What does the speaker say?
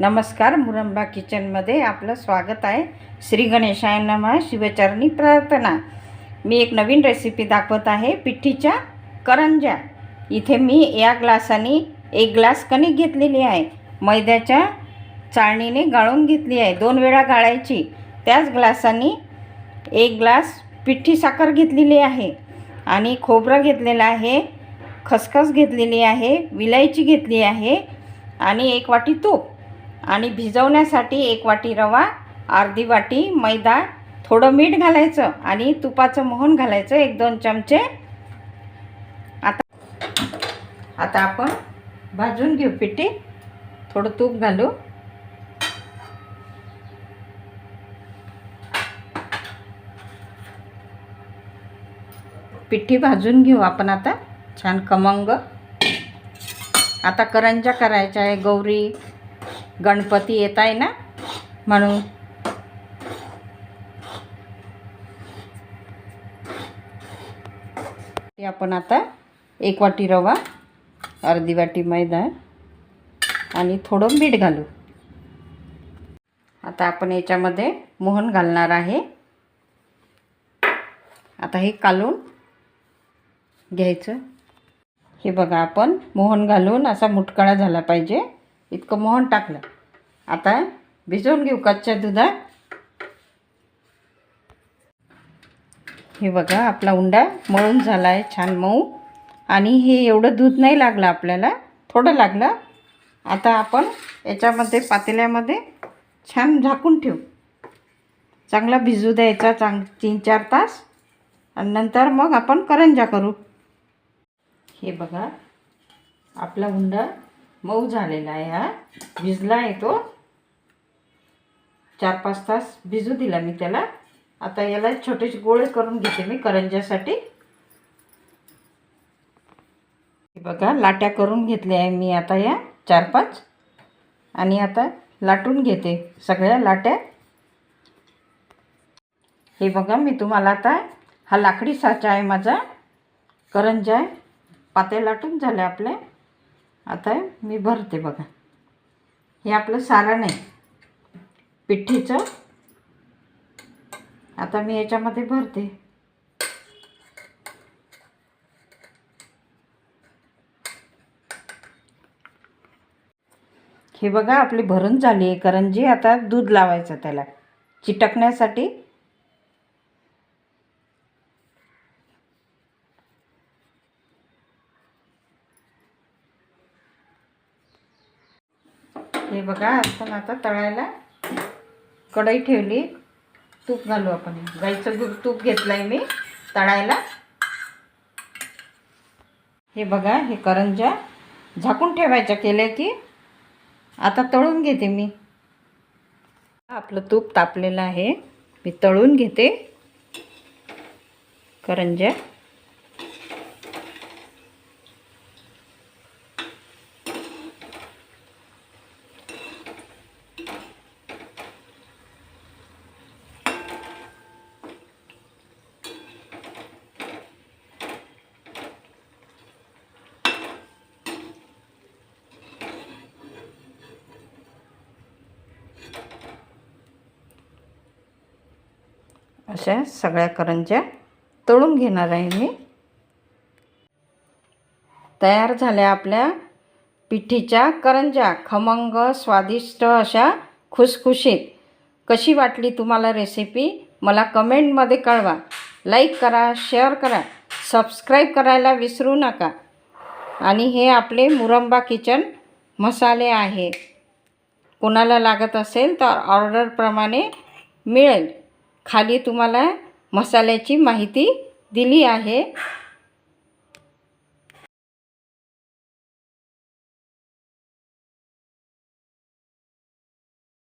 नमस्कार मुरंबा किचनमध्ये आपलं स्वागत आहे. श्री गणेशाय नमः शिवचरणी प्रार्थना. मी एक नवीन रेसिपी दाखवत आहे पिठीच्या करंज्या. इथे मी या ग्लासाने एक ग्लास कणिक घेतलेली आहे. मैद्याच्या चाळणीने गाळून घेतली आहे. दोन वेळा गाळायची. त्याच ग्लासाने एक ग्लास पिठी साखर घेतलेली आहे. आणि खोबरं घेतलेलं आहे खसखस घेतलेली आहे विलायची घेतली आहे आणि एक वाटी तूप. आणि भिजवण्यासाठी एक वाटी रवा अर्धी वाटी मैदा थोडं मीठ घालायचं आणि तुपाचं मोहन घालायचं एक दोन चमचे. आता आता आपण भाजून घेऊ पिठी. थोडं तूप घालू. पिठी भाजून घेऊ आपण आता. छान कमंग आता करंजा करायच्या आहे गौरी. गणपती येत आहे ना? म्हणून. ते आपण आता एक वाटी रवा अर्धी वाटी मैदा आणि थोडं मीठ घालू. आता आपण याच्यामध्ये मोहन घालणार आहे. आता हे कालून घ्यायचं. हे बघा आपण मोहन घालून असा मुटकाळा झाला पाहिजे. इतकं मोहन टाकलं. आता भिजवून घेऊ कच्च्या दुधात. हे बघा आपला उंडा मळून झाला आहे छान मऊ. आणि हे एवढं दूध नाही लागलं आपल्याला थोडं लागलं. आता आपण याच्यामध्ये पातेल्यामध्ये छान झाकून ठेवू. चांगला भिजू द्यायचा चांग तीन चार तास. आणि नंतर मग आपण करंजा करू. हे बघा आपला उंडा मऊ झालेला आहे हा. भिजला आहे तो. चार पाच तास भिजू दिला मी त्याला. आता याला छोटेसे गोळे करून घेते मी करंज्यासाठी. हे बघा लाट्या करून घेतल्या आहे मी आता या चार पाच. आणि आता लाटून घेते सगळ्या लाट्या. हे बघा मी तुम्हाला आता हा लाकडी साचा आहे माझा. करंजा आहे. पात्या लाटून झाल्या आपल्या. आता मी भरते बघा. हे आपलं सारण आहे. पिठीचं आता मी याच्यामध्ये भरते. हे बघा आपली भरून झाली आहे. करंजी आता दूध लावायचं त्याला. चिटकण्यासाठी हे बघा आपण आता तळायला कढई ठेवली. तूप घालू आपण. गाईचं दूध तूप घेतलं आहे मी तळायला. हे बघा हे करंजा झाकून ठेवायच्या केल्या की आता तळून घेते मी. आपलं तूप तापलेलं आहे. मी तळून घेते. करंजा. अशा सगळ्या करंज्या तळून घेणार आहे मी. तयार झाल्या आपल्या पिठीच्या करंज्या. खमंग स्वादिष्ट अशा खुसखुशीत. कशी वाटली तुम्हाला रेसिपी मला कमेंटमध्ये कळवा. लाईक करा शेअर करा. सबस्क्राईब करायला विसरू नका. आणि हे आपले मुरंबा किचन मसाले आहे. कोणाला लागत असेल तर ऑर्डरप्रमाणे मिळेल. खाली तुम्हाला मसाल्याची माहिती दिली आहे.